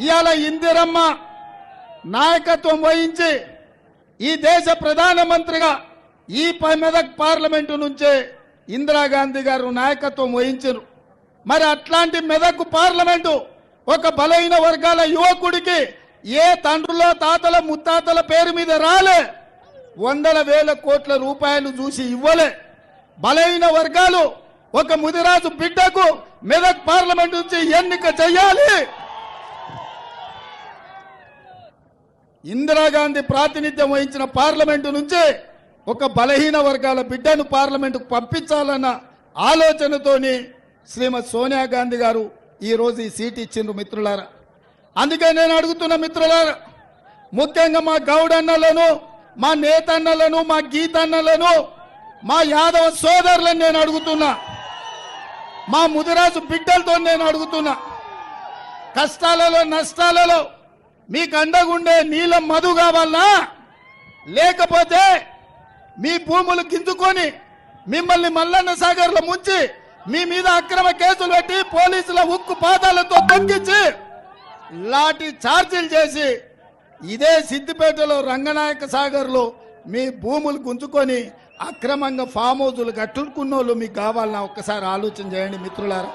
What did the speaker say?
ఇవాళ ఇందిరమ్మ నాయకత్వం వహించి ఈ దేశ ప్రధానమంత్రిగా ఈ మెదక్ పార్లమెంటు నుంచే ఇందిరాగాంధీ గారు నాయకత్వం వహించారు. మరి అట్లాంటి మెదక్ పార్లమెంటు ఒక బలహీన వర్గాల యువకుడికి ఏ తండ్రుల తాతల ముత్తాతల పేరు మీద రాలే. వందల వేల కోట్ల రూపాయలు చూసి ఇవ్వలే. బలహీన వర్గాలు ఒక ముదిరాజు బిడ్డకు మెదక్ పార్లమెంట్ నుంచి ఎన్నిక చేయాలి ఇందిరాగాంధీ ప్రాతినిధ్యం వహించిన పార్లమెంటు నుంచే ఒక బలహీన వర్గాల బిడ్డను పార్లమెంటుకు పంపించాలన్న ఆలోచనతోని శ్రీమతి సోనియా గాంధీ గారు ఈరోజు ఈ సీట్ ఇచ్చిండ్రు మిత్రులారా. అందుకే నేను అడుగుతున్న మిత్రులారా ముఖ్యంగా మా గౌడన్నలను మా నేతన్నలను మా గీతన్నలను మా యాదవ సోదరులను నేను అడుగుతున్నా. మా ముదిరాజు బిడ్డలతో నేను అడుగుతున్నా. కష్టాలలో నష్టాలలో మీకు అండగుండే నీళ్ళ మధు కావాలనా లేకపోతే మీ భూములు గింజుకొని మిమ్మల్ని మల్లన్న సాగర్లో ముంచి మీ మీద అక్రమ కేసులు పెట్టి పోలీసుల ఉక్కు పాదాలతో తగ్గించి లాటి ఛార్జీలు చేసి ఇదే సిద్దిపేటలో రంగనాయక సాగర్లో మీ భూములు గుంజుకొని అక్రమంగా ఫామ్ హౌజులు కట్టుకున్న వాళ్ళు మీకు కావాలన్నా ఒక్కసారి ఆలోచన చేయండి మిత్రులారా.